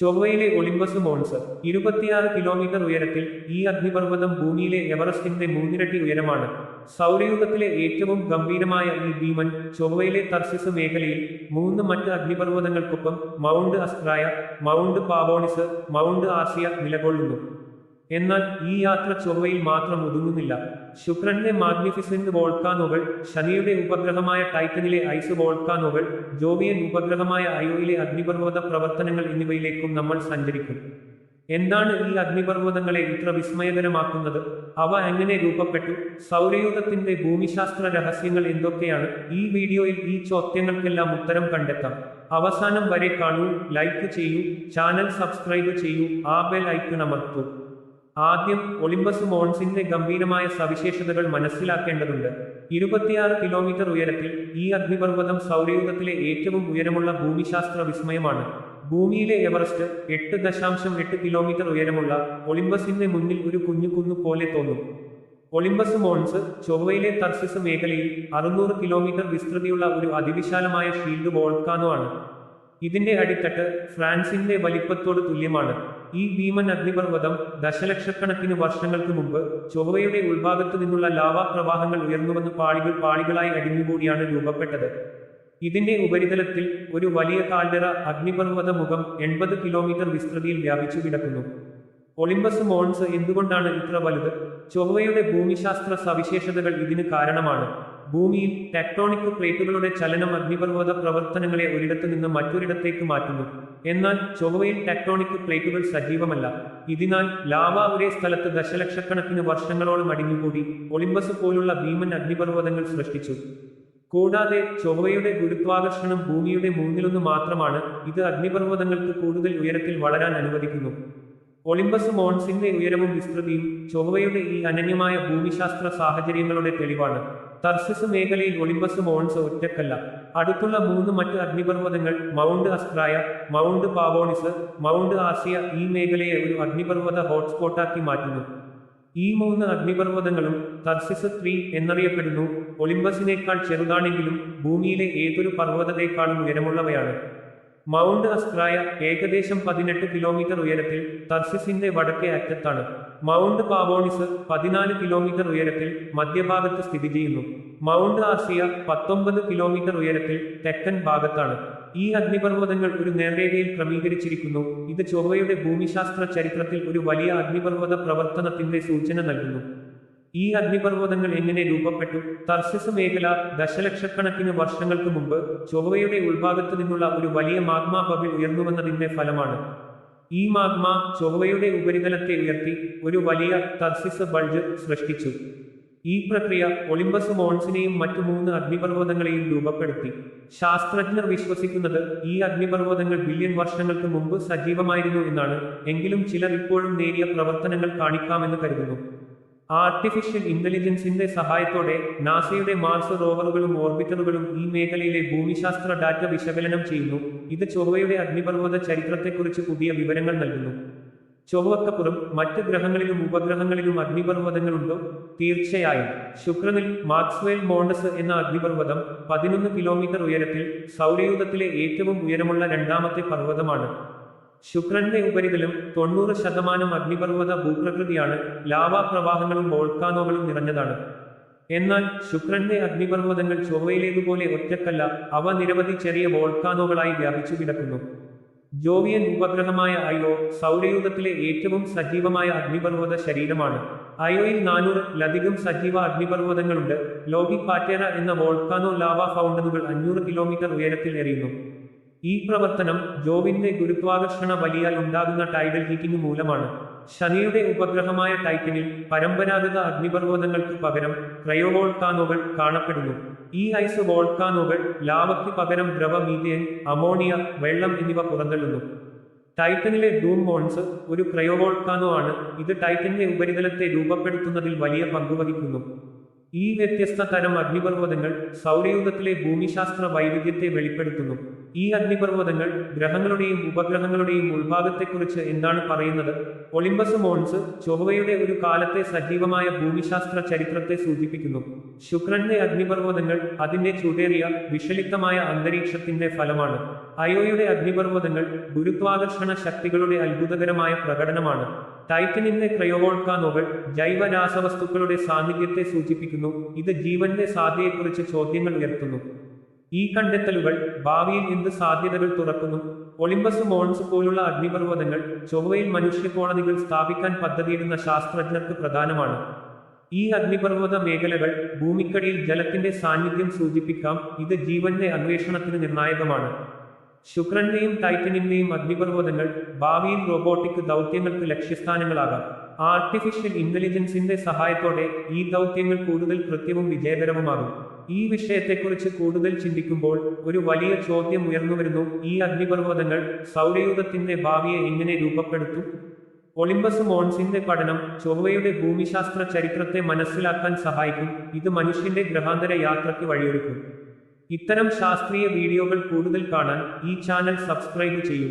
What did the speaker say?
ചൊവ്വയിലെ Olympus Mons ഇരുപത്തിയാറ് kilometre ഉയരത്തിൽ ഈ അഗ്നിപർവതം ഭൂമിയിലെ എവറസ്റ്റിന്റെ മൂന്നിരട്ടി ഉയരമാണ്. സൗരയൂഥത്തിലെ ഏറ്റവും ഗംഭീരമായ ഈ ഭീമൻ ചൊവ്വയിലെ തർസിസ് മേഖലയിൽ മൂന്ന് മറ്റ് അഗ്നിപർവതങ്ങൾക്കൊപ്പം Mount Ascraeus Mount Pavonis Mount Arsia നിലകൊള്ളുന്നു. എന്നാൽ ഈ യാത്ര ചൊവ്വയിൽ മാത്രം ഒതുങ്ങുന്നില്ല. ശുക്രന്റെ മാഗ്നിഫിസന്റ് വോൾക്കാനോകൾ ശനിയുടെ ഉപഗ്രഹമായ ടൈറ്റനിലെ ഐസ് വോൾക്കാനോകൾ ജോവിയൻ ഉപഗ്രഹമായ അയോയിലെ അഗ്നിപർവത പ്രവർത്തനങ്ങൾ എന്നിവയിലേക്കും നമ്മൾ സഞ്ചരിക്കും. എന്താണ് ഈ അഗ്നിപർവതങ്ങളെ ഇത്ര വിസ്മയകരമാക്കുന്നത്? അവ എങ്ങനെ രൂപപ്പെട്ടു? സൗരയൂഥത്തിന്റെ ഭൂമിശാസ്ത്ര രഹസ്യങ്ങൾ എന്തൊക്കെയാണ്? ഈ വീഡിയോയിൽ ഈ ചോദ്യങ്ങൾക്കെല്ലാം ഉത്തരം കണ്ടെത്താം. അവസാനം വരെ കാണൂ ലൈക്ക് ചെയ്യൂ ചാനൽ സബ്സ്ക്രൈബ് ചെയ്യൂ ആ ബെൽ ഐക്കൺ അമർത്തൂ. ആദ്യം ഒളിമ്പസ് മോൺസിന്റെ ഗംഭീരമായ സവിശേഷതകൾ മനസ്സിലാക്കേണ്ടതുണ്ട്. ഇരുപത്തിയാറ് കിലോമീറ്റർ ഉയരത്തിൽ ഈ അഗ്നിപർവതം സൗരയൂഥത്തിലെ ഏറ്റവും ഉയരമുള്ള ഭൂമിശാസ്ത്ര വിസ്മയമാണ്. ഭൂമിയിലെ എവറസ്റ്റ് എട്ട് ദശാംശം എട്ട് കിലോമീറ്റർ ഉയരമുള്ള ഒളിമ്പസിന്റെ മുന്നിൽ ഒരു കുഞ്ഞു കുന്നു പോലെ തോന്നും. ഒളിമ്പസ് മോൺസ് ചൊവ്വയിലെ തർസിസ് മേഖലയിൽ അറുന്നൂറ് കിലോമീറ്റർ വിസ്തൃതിയുള്ള ഒരു അതിവിശാലമായ ഷീൽഡ് വോൾക്കാനോ ആണ്. ഇതിന്റെ അടിത്തട്ട് ഫ്രാൻസിന്റെ വലിപ്പത്തോട് തുല്യമാണ്. ഈ ഭീമൻ അഗ്നിപർവതം ദശലക്ഷക്കണക്കിന് വർഷങ്ങൾക്ക് മുമ്പ് ചൊവ്വയുടെ ഉൾഭാഗത്തു നിന്നുള്ള ലാവാ പ്രവാഹങ്ങൾ ഉയർന്നുവന്ന് പാളികൾ പാളികളായി അടിഞ്ഞുകൂടിയാണ് രൂപപ്പെട്ടത്. ഇതിന്റെ ഉപരിതലത്തിൽ ഒരു വലിയ കാൽഡറ അഗ്നിപർവത മുഖം എൺപത് കിലോമീറ്റർ വിസ്തൃതിയിൽ വ്യാപിച്ചു കിടക്കുന്നു. ഒളിമ്പസ് മോൺസ് എന്തുകൊണ്ടാണ് ഇത്ര വലുത്? ചൊവ്വയുടെ ഭൂമിശാസ്ത്ര സവിശേഷതകൾ ഇതിന് കാരണമാണ്. ഭൂമിയിൽ ടെക്ടോണിക് പ്ലേറ്റുകളുടെ ചലനം അഗ്നിപർവത പ്രവർത്തനങ്ങളെ ഒരിടത്തു നിന്ന് മറ്റൊരിടത്തേക്ക് മാറ്റുന്നു. എന്നാൽ ചൊവ്വയിൽ ടെക്ടോണിക് പ്ലേറ്റുകൾ സജീവമല്ല. ഇതിനാൽ ലാവ ഒരേ സ്ഥലത്ത് ദശലക്ഷക്കണക്കിന് വർഷങ്ങളോളം അടിഞ്ഞുകൂടി ഒളിമ്പസ് പോലുള്ള ഭീമൻ അഗ്നിപർവതങ്ങൾ സൃഷ്ടിച്ചു. കൂടാതെ ചൊവ്വയുടെ ഗുരുത്വാകർഷണം ഭൂമിയുടെ മൂന്നിലൊന്ന് മാത്രമാണ് ഇത് അഗ്നിപർവതങ്ങൾക്ക് കൂടുതൽ ഉയരത്തിൽ വളരാൻ അനുവദിക്കുന്നു. ഒളിമ്പസ് മോൺസിന്റെ ഉയരവും വിസ്തൃതിയും ചൊവ്വയുടെ ഈ അനന്യമായ ഭൂമിശാസ്ത്ര സാഹചര്യങ്ങളുടെ തെളിവാണ്. തർസിസ് മേഖലയിൽ ഒളിമ്പസ് മോൺസ് ഒറ്റക്കല്ല. അടുത്തുള്ള മൂന്ന് മറ്റ് അഗ്നിപർവതങ്ങൾ Mount Ascraeus Mount Pavonis Mount Arsia ഈ മേഖലയെ ഒരു അഗ്നിപർവത ഹോട്ട്സ്പോട്ടാക്കി മാറ്റുന്നു. ഈ മൂന്ന് അഗ്നിപർവതങ്ങളും തർസിസ് ത്രീ എന്നറിയപ്പെടുന്നു. ഒളിമ്പസിനേക്കാൾ ചെറുതാണെങ്കിലും ഭൂമിയിലെ ഏതൊരു പർവതത്തെക്കാളും ഉയരമുള്ളവയാണ്. മൗണ്ട് അസ്ട്രായ ഏകദേശം പതിനെട്ട് കിലോമീറ്റർ ഉയരത്തിൽ തർസിസിന്റെ വടക്കേ അറ്റത്താണ്. മൗണ്ട് പാവോണിസ് പതിനാല് കിലോമീറ്റർ ഉയരത്തിൽ മധ്യഭാഗത്ത് സ്ഥിതി ചെയ്യുന്നു. മൗണ്ട് ആസിയ പത്തൊമ്പത് കിലോമീറ്റർ ഉയരത്തിൽ തെക്കൻ ഭാഗത്താണ്. ഈ അഗ്നിപർവതങ്ങൾ ഒരു നേർരേഖയിൽ ക്രമീകരിച്ചിരിക്കുന്നു. ഇത് ചൊവ്വയുടെ ഭൂമിശാസ്ത്ര ചരിത്രത്തിൽ ഒരു വലിയ അഗ്നിപർവത പ്രവർത്തനത്തിന്റെ സൂചന നൽകുന്നു. ഈ അഗ്നിപർവതങ്ങൾ എങ്ങനെ രൂപപ്പെട്ടു? തർസിസ് മേഖല ദശലക്ഷക്കണക്കിന് വർഷങ്ങൾക്ക് മുമ്പ് ചൊവ്വയുടെ ഉൾഭാഗത്തു നിന്നുള്ള ഒരു വലിയ മാഗ്മാ ബബിൾ ഉയർന്നുവന്നതിന്റെ ഫലമാണ്. ഈ മാഗ്മ ചൊവ്വയുടെ ഉപരിതലത്തെ ഉയർത്തി ഒരു വലിയ തർസിസ് ബൾജ് സൃഷ്ടിച്ചു. ഈ പ്രക്രിയ ഒളിമ്പസ് മോൺസിനെയും മറ്റു മൂന്ന് അഗ്നിപർവതങ്ങളെയും രൂപപ്പെടുത്തി. ശാസ്ത്രജ്ഞർ വിശ്വസിക്കുന്നത് ഈ അഗ്നിപർവതങ്ങൾ ബില്യൺ വർഷങ്ങൾക്ക് മുമ്പ് സജീവമായിരുന്നു എന്നാണ്. എങ്കിലും ചിലർ ഇപ്പോഴും നേരിയ പ്രവർത്തനങ്ങൾ കാണിക്കാമെന്ന് കരുതുന്നു. ആർട്ടിഫിഷ്യൽ ഇന്റലിജൻസിന്റെ സഹായത്തോടെ നാസയുടെ മാർസ് റോവറുകളും ഓർബിറ്ററുകളും ഈ മേഖലയിലെ ഭൂമിശാസ്ത്ര ഡാറ്റ വിശകലനം ചെയ്യുന്നു. ഇത് ചൊവ്വയുടെ അഗ്നിപർവത ചരിത്രത്തെക്കുറിച്ച് പുതിയ വിവരങ്ങൾ നൽകുന്നു. ചൊവ്വക്കപ്പുറം മറ്റ് ഗ്രഹങ്ങളിലും ഉപഗ്രഹങ്ങളിലും അഗ്നിപർവതങ്ങളുണ്ടോ? തീർച്ചയായും. ശുക്രനിൽ മാക്സ്വെൽ മോണ്ടസ് എന്ന അഗ്നിപർവതം പതിനൊന്ന് കിലോമീറ്റർ ഉയരത്തിൽ സൗരയൂഥത്തിലെ ഏറ്റവും ഉയരമുള്ള രണ്ടാമത്തെ പർവതമാണ്. ശുക്രന്റെ ഉപരിതലം തൊണ്ണൂറ് ശതമാനം അഗ്നിപർവത ഭൂപ്രകൃതിയാണ്. ലാവാ പ്രവാഹങ്ങളും വോൾക്കാനോകളും നിറഞ്ഞതാണ്. എന്നാൽ ശുക്രന്റെ അഗ്നിപർവതങ്ങൾ ചൊവ്വയിലേതുപോലെ ഒറ്റക്കല്ല അവ നിരവധി ചെറിയ വോൾക്കാനോകളായി വ്യാപിച്ചു കിടക്കുന്നു. ജോവിയൻ ഉപഗ്രഹമായ അയോ സൗരയൂഥത്തിലെ ഏറ്റവും സജീവമായ അഗ്നിപർവത ശരീരമാണ്. അയോയിൽ നാനൂറിലധികം സജീവ അഗ്നിപർവതങ്ങളുണ്ട്. ലോബി പാറ്റേറ എന്ന വോൾക്കാനോ ലാവ ഫൗണ്ടനുകൾ അഞ്ഞൂറ് കിലോമീറ്റർ ഉയരത്തിൽ എറിയുന്നു. ഈ പ്രവർത്തനം ജോവിന്റെ ഗുരുത്വാകർഷണ വലിയാൽ ഉണ്ടാകുന്ന ടൈഡൽ ഹീറ്റിംഗ് മൂലമാണ്. ശനിയുടെ ഉപഗ്രഹമായ ടൈറ്റനിൽ പരമ്പരാഗത അഗ്നിപർവതങ്ങൾക്ക് പകരം ക്രയോവോൾക്കാനോകൾ കാണപ്പെടുന്നു. ഈ ഐസ് വോൾക്കാനോകൾ ലാവയ്ക്ക് പകരം ദ്രവ മീഥേൻ അമോണിയ വെള്ളം എന്നിവ പുറന്തള്ളുന്നു. ടൈറ്റനിലെ ഡൂം മോൺസ് ഒരു ക്രയോവോൾക്കാനോ ആണ്. ഇത് ടൈറ്റന്റെ ഉപരിതലത്തെ രൂപപ്പെടുത്തുന്നതിൽ വലിയ പങ്കുവഹിക്കുന്നു ഈ വ്യത്യസ്ത തരം അഗ്നിപർവതങ്ങൾ സൗരയൂഥത്തിലെ ഭൂമിശാസ്ത്ര വൈവിധ്യത്തെ വെളിപ്പെടുത്തുന്നു. ഈ അഗ്നിപർവതങ്ങൾ ഗ്രഹങ്ങളുടെയും ഉപഗ്രഹങ്ങളുടെയും ഉൾഭാഗത്തെക്കുറിച്ച് എന്താണ് പറയുന്നത്? ഒളിമ്പസ് മോൺസ് ചൊവ്വയുടെ ഒരു കാലത്തെ സജീവമായ ഭൂമിശാസ്ത്ര ചരിത്രത്തെ സൂചിപ്പിക്കുന്നു. ശുക്രന്റെ അഗ്നിപർവതങ്ങൾ അതിന്റെ ചൂടേറിയ വിഷലിപ്തമായ അന്തരീക്ഷത്തിന്റെ ഫലമാണ്. അയോയുടെ അഗ്നിപർവതങ്ങൾ ഗുരുത്വാകർഷണ ശക്തികളുടെ അത്ഭുതകരമായ പ്രകടനമാണ്. ടൈറ്റനിന്റെ ക്രയോവോൾക്കാനോകൾ ജൈവ രാസവസ്തുക്കളുടെ സാന്നിധ്യത്തെ സൂചിപ്പിക്കുന്നു. ഇത് ജീവന്റെ സാധ്യതയെക്കുറിച്ച് ചോദ്യങ്ങൾ ഉയർത്തുന്നു. ഈ കണ്ടെത്തലുകൾ ഭാവിയിൽ എന്ത് സാധ്യതകൾ തുറക്കുന്നു? ഒളിമ്പസ് മോൺസ് പോലുള്ള അഗ്നിപർവതങ്ങൾ ചൊവ്വയിൽ മനുഷ്യ കോളനികൾ സ്ഥാപിക്കാൻ പദ്ധതിയിടുന്ന ശാസ്ത്രജ്ഞർക്ക് പ്രധാനമാണ്. ഈ അഗ്നിപർവത മേഖലകൾ ഭൂമിക്കടിയിൽ ജലത്തിന്റെ സാന്നിധ്യം സൂചിപ്പിക്കാം. ഇത് ജീവന്റെ അന്വേഷണത്തിന് നിർണായകമാണ്. ശുക്രന്റെയും ടൈറ്റനിന്റെയും അഗ്നിപർവതങ്ങൾ ഭാവിയിൽ റോബോട്ടിക് ദൗത്യങ്ങൾക്ക് ലക്ഷ്യസ്ഥാനങ്ങളാകാം. ആർട്ടിഫിഷ്യൽ ഇന്റലിജൻസിന്റെ സഹായത്തോടെ ഈ ദൗത്യങ്ങൾ കൂടുതൽ കൃത്യവും വിജയകരവുമാകും. ഈ വിഷയത്തെക്കുറിച്ച് കൂടുതൽ ചിന്തിക്കുമ്പോൾ ഒരു വലിയ ചോദ്യം ഉയർന്നുവരുന്നു ഈ അഗ്നിപർവതങ്ങൾ സൗരയൂഥത്തിന്റെ ഭാവിയെ എങ്ങനെ രൂപപ്പെടുത്തും? ഒളിമ്പസ് മോൺസിന്റെ പഠനം ചൊവ്വയുടെ ഭൂമിശാസ്ത്ര ചരിത്രത്തെ മനസ്സിലാക്കാൻ സഹായിക്കും. ഇത് മനുഷ്യന്റെ ഗ്രഹാന്തര യാത്രയ്ക്ക് വഴിയൊരുക്കും. ഇത്തരം ശാസ്ത്രീയ വീഡിയോകൾ കൂടുതൽ കാണാൻ ഈ ചാനൽ സബ്സ്ക്രൈബ് ചെയ്യൂ.